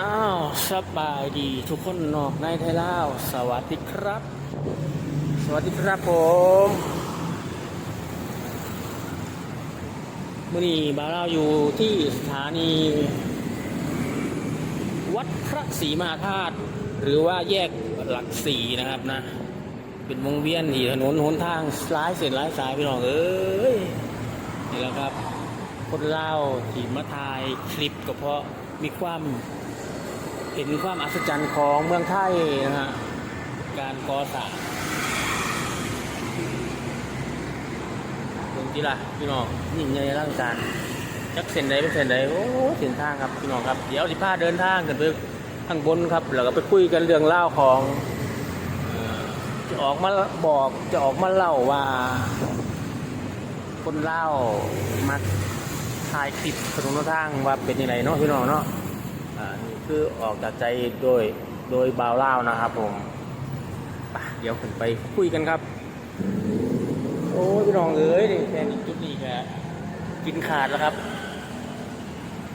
อ้าวสบายดีทุกคนนอกในไทยลาวสวัสดีครับ สวัสดีครับผมมื่อนี้บาวเราอยู่ที่สถานี วัดพระศรีมหาธาตุหรือว่าแยกหลักสี่นะครับนะ เป็นวงเวียนที่ถนนหนทางสายเส้นหลายสายพี่น้องเอ้ยนี่แหละครับ คนเล่าวที่มาถ่ายคลิปก็เพราะมีความ เห็นความอัศจรรย์ของเมืองไทยนะฮะการก่อสร้างเมืองที่ละพี่น้องยิ่งใหญ่ร่างการจักเส้นใดเป็นเส้นใดโอ้เส้นทางครับพี่น้องครับเดี๋ยวสิพาเดินทางกันไปข้างบนครับแล้วก็ไปคุยกันเรื่องเล่าของจะออกมาบอกจะออกมาเล่าว่า คนเล่ามักถ่ายคลิปถนนทางว่าเป็นยังไงเนาะพี่น้องเนาะ อ่านี่คือออกจากใจโดยโดยบาวเล่าวนะครับผมไปเดี๋ยวผมไปคุยกันครับ โอ้ยพี่น้องเอ้ยแค่นี้จุดนี้แกกินขาดแล้วครับ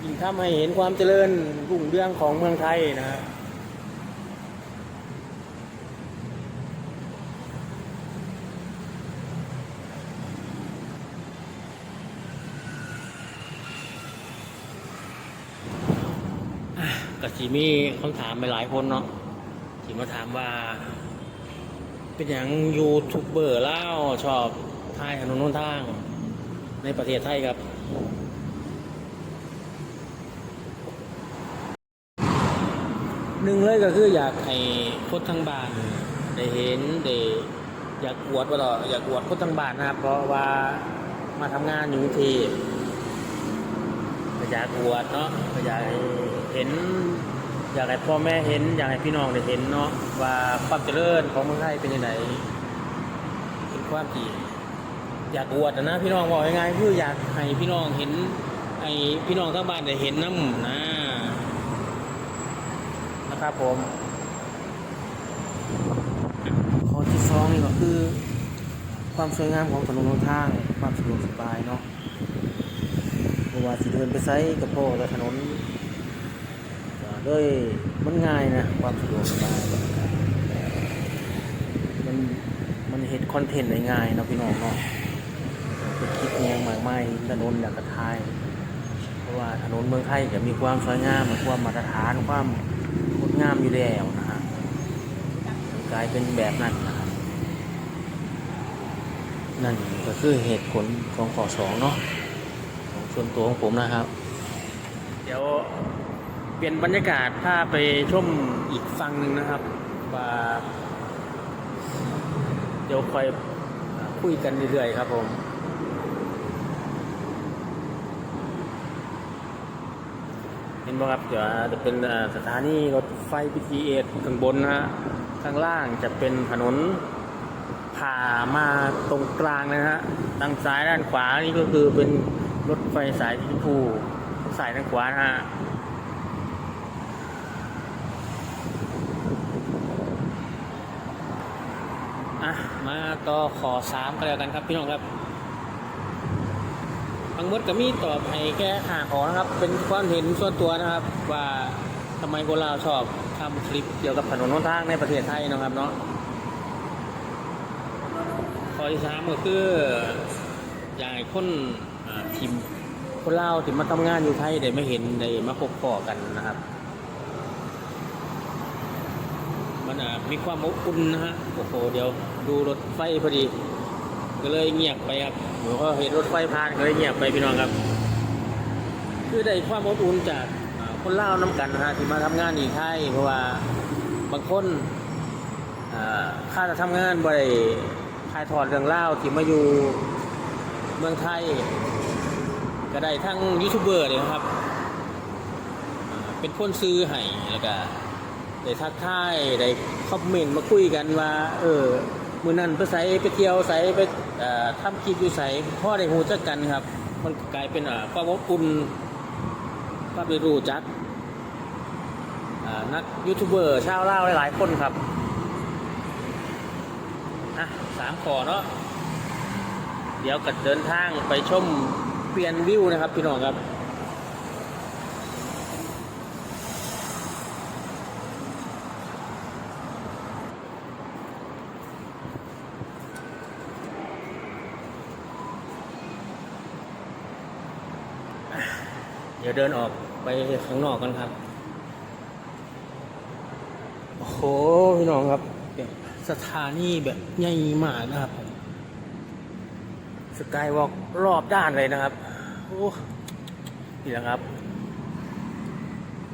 ยิ่งทำให้เห็นความเจริญรุ่งเรืองของเมืองไทยนะ ฮะก็สีมีคำถามไปหลายคนเนาะที่มาถามว่า เป็นอย่างยูทูบเบอร์เล่าชอบทายถนนนทาง ในประเทศไทยครับหนึ่งเลยก็คืออยากให้คนทางบ้านได้เห็นได้อยากอวดว่าต่ออยากอวดคนทางบ้านนะครับเพราะว่ามาทำงานอยู่กรุงเทพก็อยากอวดเนาะก็อยาก เห็น อยากให้พ่อแม่เห็น อยากให้พี่น้องได้เห็นเนาะว่าความเจริญของเมืองไทยเป็นยังไงเป็นความที่อยากอวดนะพี่น้องบอกยังไงายๆคืออยากให้พี่น้องเห็นให้พี่น้องทั้งบ้านได้เห็นน้ำนะนะครับผมข้อที่สองนี่ก็คือ ความสวยงามของถนนหนทาง ความสะดวกสบายเนาะเพราะว่าสิเดินไปไซกับพ่อแต่ถนน ด้วยมันง่ายนะ ความสะดวกสบายมันมันเห็นคอนเทนต์ได้ง่ายเนาะพี่น้องเนาะเป็นคลิปแนงมากมายถนนอยากกระทาย เพราะว่าถนนเมืองไทยจะมีความสวยงามมีความมาตรฐานความงดงามอยู่แล้วนะฮะกลายเป็นแบบนั้นนะครับนั่นก็คือเหตุผลของข้อสองเนาะของส่วนตัวของผมนะครับ เดี๋ยว เปลี่ยนบรรยากาศพาไปชมอีกฝั่งหนึ่งนะครับว่าเดี๋ยวคอยคุยกันเรื่อยๆครับผมเห็นไหมครับเดี๋ยวจะเป็นสถานีรถไฟ BTS ข้างบนนะฮะข้างล่างจะเป็นถนนผ่ามาตรงกลางนะฮะทางซ้ายด้านขวานี่ก็คือเป็นรถไฟสายที่ผูสายทางขวานะฮะมา ต่อขอสามก็แล้วกันครับพี่น้องครับทั้งหมดก็มีตอบให้แค่หาขอนะครับ เป็นความเห็นส่วนตัวนะครับ ว่าทำไมคนเราวชอบทำคลิปเกี่ยวกับถนนหนทางในประเทศไทยนะครับเนาะข้อที่สามก็คืออยากให้คนทีมคนเล่าวที่มาทำงานอยู่ไทยได้ไม่เห็นได้มาพบปอกันนะครับ นะมีความอบอุ่นนะฮะโอ้โหเดี๋ยวดูรถไฟพอดี ก็เลยเงียบไปครับหรือว่าเห็นรถไฟผ่านก็เลยเงียบไปพี่น้องครับ คือได้ความอบอุ่นจากคนเล่าน้ำกันนะฮะที่มาทำงานอยู่ไทยเพราะว่าบางคนอ่าจะทำงานบ่ได้ถ่ายทอดเรื่องเล่าที่มาอยู่เมืองไทย ก็ได้ทั้งยูทูบเบอร์เลยครับ เป็นคนซื้อให้แล้วก็ ได้ทักทายได้คอมเมนต์มาคุยกันว่า เออมือนั้นไปใส่ไปเที่ยวใส่ไปทำคลิปอยู่ใส่พ่อได้หูจักกันครับ มันกลายเป็นความอบอุ่นความได้รู้จักนักยูทูบเบอร์ชาวเล่าหลายๆคนครับอะสามขอเนาะเดี๋ยวกัดเดินทางไปชมเปลี่ยนวิวนะครับ พี่น้องครับ ดี๋ยวเดินออกไปข้างนอกกันครับ โอ้โหพี่น้องครับ สถานีแบบใหญ่มากนะครับผมสกายวอล์กรอบด้านเลยนะครับ โอ้นี่แหละครับ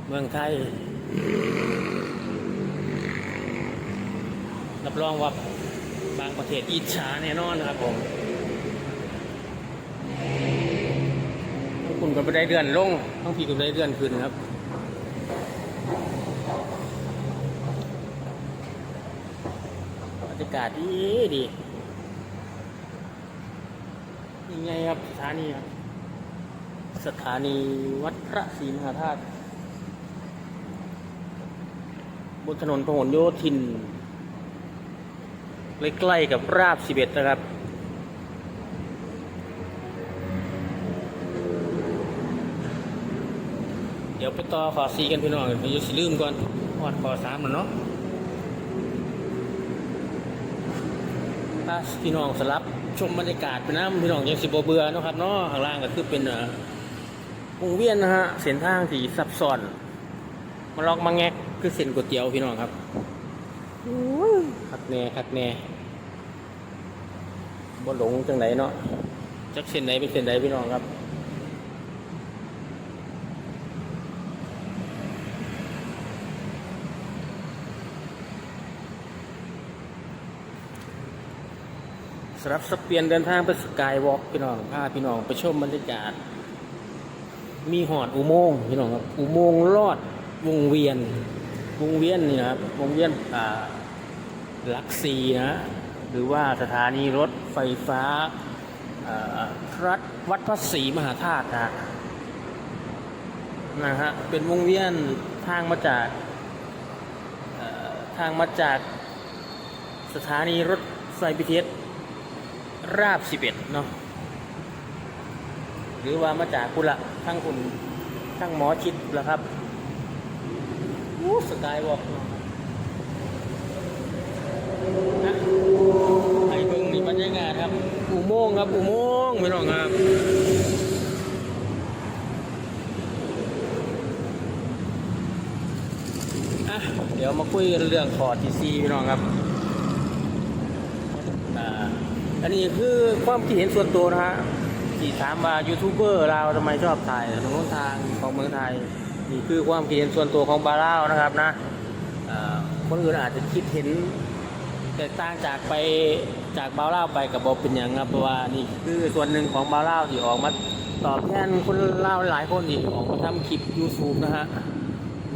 เมืองไทย รับรองว่าบางประเทศอิจฉาแน่นอนนะครับผมพว ก็ไม่ได้เดือนลงทั้งพี่ก็ไม่ได้เดือนขึ้นครับบรรยากาศดีดียังไงครับสถานีครับสถานีวัดพระศรีมหาธาตุบนถนนพหลโยธินใกล้ๆกับราบสิบเอ็ดนะครับ ดี๋ยวไปต่อขอซีกันพี่น้องเดี๋ยวสิลืมก่อนหอดขอสามแล้วเนาะถ้าพี่น้องสลับชมบรรยากาศไปนะพี่น้องยังสิบเบื่อเนาะครับเนาะข้างล่างก็คือเป็นเอ่อวงเวียนนะฮะเส้นทางที่ซับซ้อนมาลอกมาแงกคือเส้นก๋วยเตี๋ยวพี่น้องครับอุ้ยคักแน่คักแน่บ่หลงจังไหนเนาะจักเส้นไหนเป็นเส้นไหนพี่น้องครับ สำหรับสเปียนเดินทางไปสกายวอล์กพี่น้องพาพี่น้องไปชมบรรยากาศ มีหอดอุโมงค์พี่น้องครับอุโมงค์ลอดวงเวียน วงเวียนนี่นะครับวงเวียนอ่าลักซีนะหรือว่าสถานีรถไฟฟ้าอรัฐวัดพระศรีมหาธาตุนะนะฮะเป็นวงเวียนทางมาจากทางมาจากสถานีรถไฟพิเทส ราบสิบเอ็ดเนาะหรือว่ามาจากกุละทั้งคุณทั้งหมอชิดแล้วครับอู้สกายวอล์กนะไอ้เบิ่งนี่บรรยากาศครับ อุโมงค์ครับ อุโมงค์ไม่ต้องครับอะเดี๋ยวมาคุยกันเรื่องคอทีซีพี่น้องครับอ่า อันนี้คือความคิดเห็นส่วนตัวนะฮะที่ถามว่ายูทูบเบอร์เราทำไมชอบถ่ายถนนทางของเมืองไทยนี่คือความคิดเห็นส่วนตัวของบาร่านะครับนะคนอื่นอาจจะคิดเห็นแตกต่างจากไปจากบาร่าไปกับบอเป็นอย่างครับเพราะว่านี่คือส่วนหนึ่งของบาร่าที่ออกมาตอบแทนคนเล่าหลายคนที่ออกมาทำคลิป YouTube นะฮะ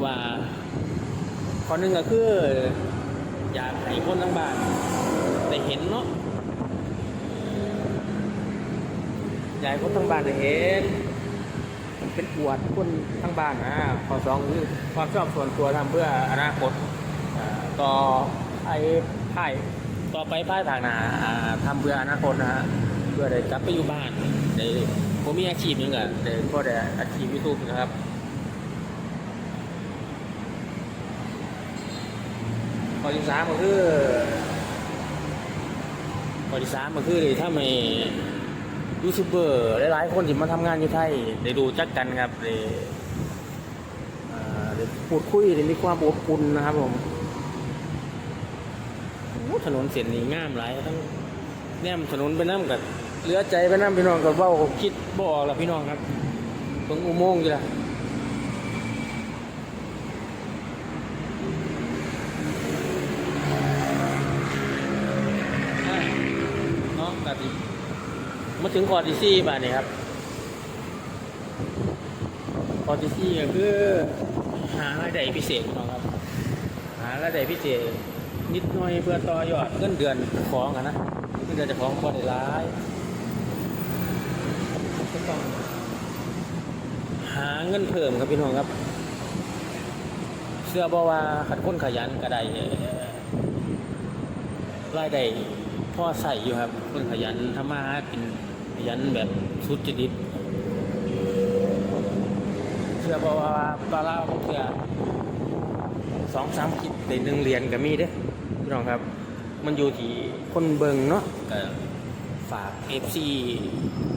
ว่าข้อหนึ่งก็คือ อยากให้คนทั้งบ้านได้เห็นเนาะ อ ยากให้คนทั้งบ้านเห็นเป็นอวดคนทั้งบ้านนะข้อสองคือความชอบส่วนตัวทำเพื่ออนาคตต่อไอ้พ่ายต่อไปพ่ายทางหนาอ่าทำเพื่ออนาคตนะฮะเพื่อได้กลับไปอยู่บ้านได้ผมมีอาชีพนึงอะได้ก็ได้อาชีพยูทูบนะครับข้อที่สามก็คือข้อที่สามก็คือถ้าไม่ ยูทูบเบอร์หลายๆคนที่มาทำงานอยู่ไทยได้ดูจักกันครับได้อ่าได้พูดคุยได้มีความอบอุ่นนะครับผมถนนเส้นนี้งามหลายทั้งแนมถนนไปน้ำกับเหลือใจไปน้ำพี่น้องกับว่าคิดบ่อละพี่น้องครับตรงอุโมงค์จ้ะ เนาะแบบนี้ มาถึงคอร์ดิซี่บาทนี่ยครับคอร์ดิซี่ก็คือหารายได้พิเศษนะครับ หารายได้พิเศษ นิดหน่อยเพื่อต่อยอดเงินเดือนของอะนะเงินเดือนจะของพอไร้ายก็ต้องหาเงินเพิ่มครับพี่น้องครับ เสื้อบอว่าขัดคนขยันก็ไดรายได้ พ่อใส่อยู่ครับ คนขยันทำมาหากินขยันแบบสุดจริตเชื่อบอกว่าปลาเล่าเพื่อสองสามคลิปในหนึ่งเหรียนก็มีเด้พี่น้องครับ มันอยู่ที่คนเบิงเนาะฝากเอฟซี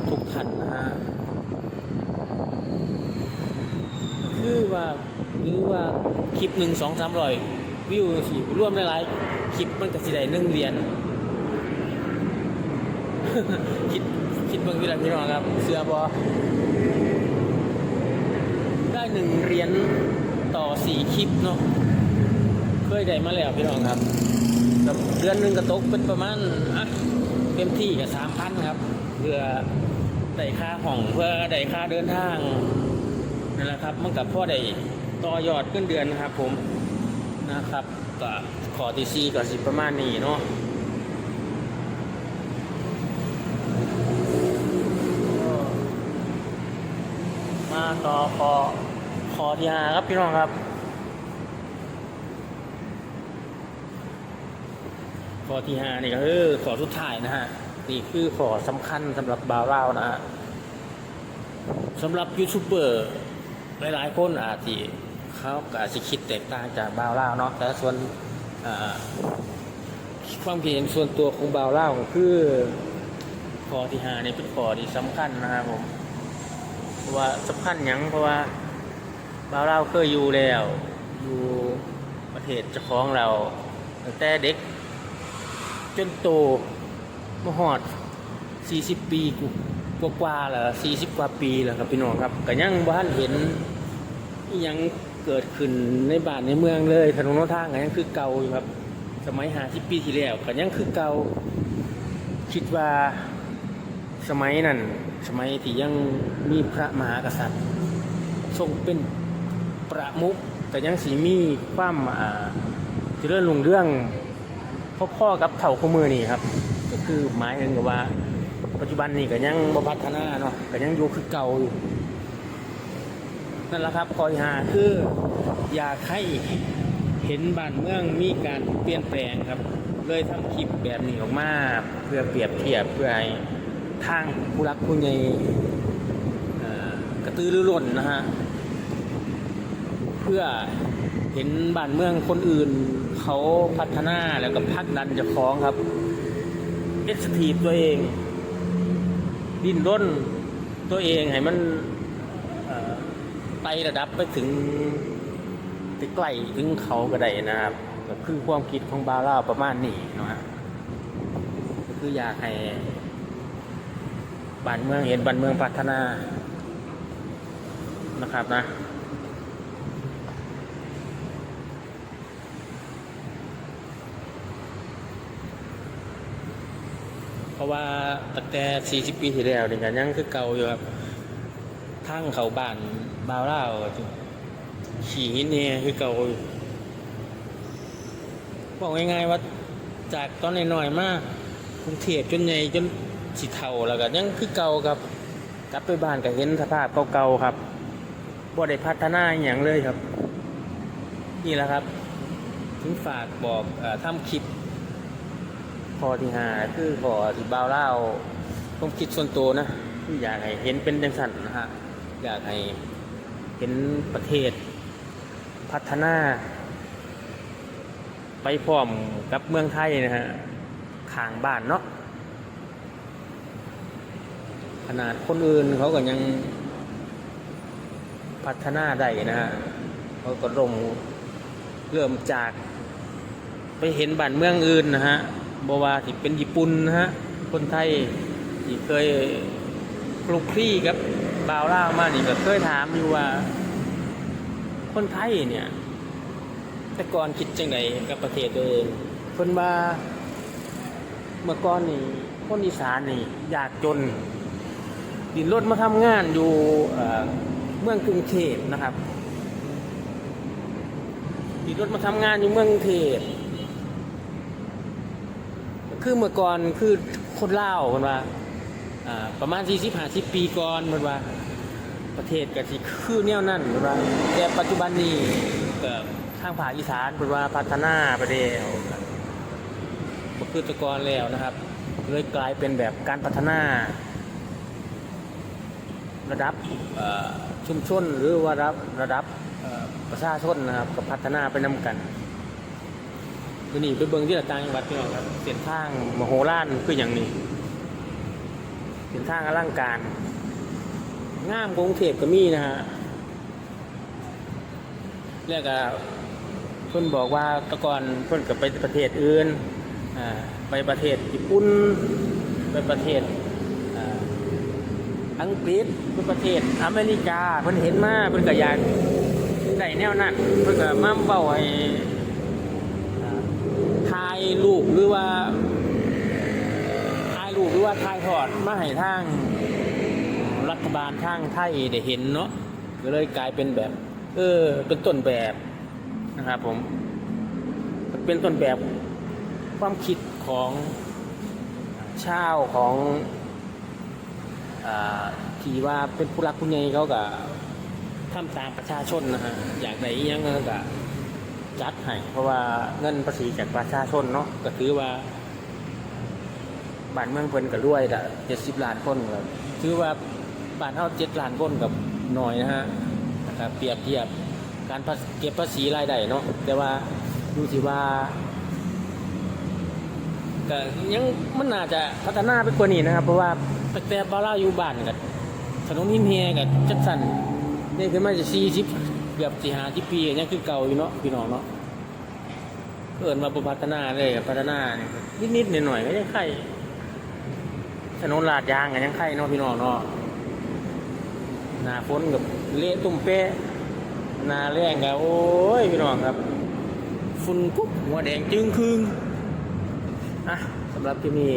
ทุกท่านนะฮะคือว่าหรือว่าคลิปหนึ่งสองสามร้อยวิวสิร่วมหลายๆคลิปมันก็สิได้หนึ่งเหรียญ คิดคิดเบิ่งพี่น้อพี่น้องครับ เสือบอได้หนึ่งเหรียญต่อสี่คลิปเนาะเคยได้มาแล้วพี่น้องครับแบบเดือนหนึ่งก็ตกเป็นประมาณอะเต็มที่กับสามพันครับ เพื่อได้ค่าห้องเพื่อได้ค่าเดินทางนั่นแหละครับมันกับพ่อได้ต่อยอดขึ้นเดือนนะครับผมนะครับก็ขอทีซีก็สิประมาณนี้เนาะ มาต่อคอคอที่ห้าครับพี่น้องครับคอที่ห้านี่ก็คือขอสุดท้ายนะฮะนี่คือขอสำคัญสำหรับบาวเล่านะฮะสำหรับยูทูบเบอร์หลายๆคนอาจจะเขาอาจจะคิดแตกต่างจากบาวเล่าเนาะแต่ส่วนความคิดเห็นส่วนตัวของบาวเล่าก็คือขอที่ห้านี่เป็นขอที่สำคัญนะครับผม เพราะว่าสำคัญหยังเพราะว่าบาวเราเคยอยู่แล้ว อยู่ประเทศเจ้าของเราตั้งแต่เด็ก จนโตมาหอด 40 ปีกูกว่าๆแล้ว40 กว่าปีแล้วครับพี่น้องครับก็ยังบ้านเห็นยังเกิดขึ้นในบ้านในเมืองเลยถนนทางก็ยังคือเก่าอยู่ครับ สมัย50ปีที่แล้วก็ยังคือเก่าคิดว่า สมัยนั้นสมัยที่ยังมีพระมหากษัตริย์ ทรงเป็นประมุขแต่ยังสีมีความอ่าเจริญรุ่งเรื่องพ่อๆกับเถ่าคู่มือนี่ครับ ก็คือหมายถึงกับว่า ปัจจุบันนี่ก็ยังบพัฒนาเนาะก็ยังอยู่คือเก่าอยู่นั่นแหละครับคอยหาคืออยากให้เห็นบ้านเมืองมีการเปลี่ยนแปลงครับ เลยทำคลิปแบบนี้ออกมา เพื่อเปรียบเทียบเพื่อให้ ทางผู้รักผู้ใหญ่กระตือรือร้นนะฮะ เพื่อเห็นบ้านเมืองคนอื่น เขาพัฒนาแล้วก็พักดันจะคล้องครับเอ็กซ์ทีฟตัวเอง ดิ้นร่นตัวเองให้มันไประดับไปถึงไปใกล้ถึงเขาก็ได้นะครับก็คือความคิดของบาร่าประมาณนี้นะฮะก็คืออยากให้ บ้านเมืองเห็นบ้านเมืองพัฒนานะครับนะเพราะว่าตั้งแต่ 40 ปีที่แล้วนี่กันยังคือเก่าอยู่ครับทางเขาบ้านบาวเล่าขี่หินเนี่ยคือเก่าบอกง่ายๆว่าจากตอนน้อยๆมากกรุงเทพจนใหญ่จน สิเท่าแล้วก็ยังคือเก่าครับ กลับไปบ้านก็เห็นสภาพเก่าๆครับบ่ได้พัฒนาอย่างเลยครับ นี่แหละครับ ถึงฝากบอกออทำคลิปพอที่หาคือขอที่บ่าวเล่าผมคิดส่วนตัวนะคืออยากให้เห็นเป็นจังสันนะฮะอยากให้เห็นประเทศพัฒนา ไปพร้อมกับเมืองไทยนะฮะข้างบ้านเนาะ ขนาดคนอื่นเขาก็ยังพัฒนาได้นะฮะเขาก็ลงเริ่มจากไปเห็นบ้านเมืองอื่นนะฮะบว่าที่เป็นญี่ปุ่นนะฮะ คนไทยที่เคยคลุกคลี่กับบาวล่ามานี่ก็เคยถามอยู่ว่า คนไทยเนี่ย แต่ก่อนคิดจังไดกับประเทศตัวเองคนว่าเมื่อก่อนนี่คนอีสานนี่ยากจน ดินรถมาทำงานอยู่เมืองกรุงเทพนะครับดินรถมาทำงานอยู่เมืองกรุงเทพคือเมื่อก่อนคือคนเล่าวมันว่าประมาณ40 50ปีก่อนมันว่า ประเทศก็สิคือแนวนั้นมันว่าแต่ปัจจุบันนี้ก็ทางภาคอีสานมันว่าพัฒนาไปแล้วก็คือตะกอนแล้วนะครับเลยกลายเป็นแบบการพัฒนา ระดับเอ่อชุมชนหรือว่าระดับระดับเอ่อประชาชนนะครับก็พัฒนาไปนำกันวันนี้ไปเบิ่งที่ละต่างจังหวัดพี่น้องครับเส้นทางมโหฬารคืออย่างนี้เส้นทางอลังการงามกว่ากรุงเทพก็มีนะฮะเรียกอะเพิ่นบอกว่าแตะก่อนเพิ่นก็ไปประเทศอื่นอ่าไปประเทศญี่ปุ่นไปประเทศอ่า อังกฤษไปประเทศอเมริกาเพิ่นเห็นมาเพิ่นก็อยากได้แนวนั้นเพิ่นก็มาเบ้าให้อ่าถ่ายรูปหรือว่าถ่ายรูปหรือว่าถ่ายทอดมาให้ทางรัฐบาลทางไทยได้เห็นเนาะก็เลยกลายเป็นแบบ เออเป็นต้นแบบนะครับผม เป็นต้นแบบความคิดของชาวของ ที่ว่าเป็นผู้รักผู้ใหญ่เขาก็ทำตามประชาชนนะฮะอยากได้ยังก็ก็จัดให้เพราะว่าเงินภาษีจากประชาชนเนาะก็ถือว่าบ้านเมืองเพิ่นก็รวยละเจ็ดสิบล้านคนครับถือว่าบ้านเฮาเจ็ดล้านคนกับหน้อยนะฮะนะครับเปรียบเทียบการเก็บภาษีรายได้เนาะแต่ว่าดูสิว่าก็ยังมันน่าจะพัฒนาไปกว่านี้นะครับ เพราะว่า ตั้งแต่บ้านเราอยู่บ้านกับถนนหินเฮียกับจัดสันนี่คือมาจะสี่สิบเกือบสี่ห้าสิบปียังคือเก่าอยู่เนาะพี่น้องเนาะเอินมาบ่พัฒนาเลยพัฒนาเนี่ยนิดๆหน่อยๆก็ยังใครถนนลาดยางกันยังไข่เนาะพี่น้องเนาะหนาฝนกับเละตุ่มเป๊ะหนาแรงกับโอ้ยพี่น้องครับฝุ่นกุ๊บหัวแดงจึงครึงอะสำหรับที่นี่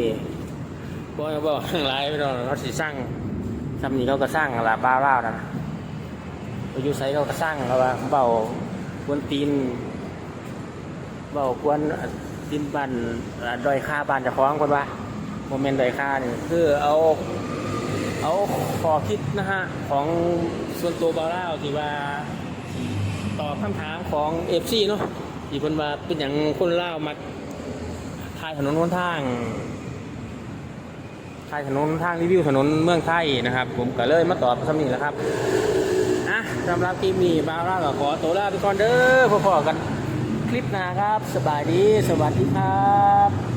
บอกให้บอกทั้งหลายพี่น้องเขาสิสร้างทำนี้เขาก็สร้างลาบ้าเล่านะไปอยู่ไซเขาก็สร้างแล้วว่าเบาควนตีนเบาควรตีนบันอ่าดอยค่าบานจะคล้องคนว่าโมเมนต์ไดค่านี่คือเอาเอาขอคิดนะฮะของส่วนตัวบาร่าที่ว่าตอบคำถามของเอฟซีเนาะที่คนว่าเป็นอย่างคนเล่ามาทายถนนหนทางายถนนทางรีวิวถนนเมืองไทยนะครับ ผมก็เลยมาตอบคำนี้แล้วครับอะสำหรับคลิปนี้บาร่าก็ขอตัวลาไปก่อนเด้อพอๆกันคลิปหน้าครับ สบายดี สวัสดีครับ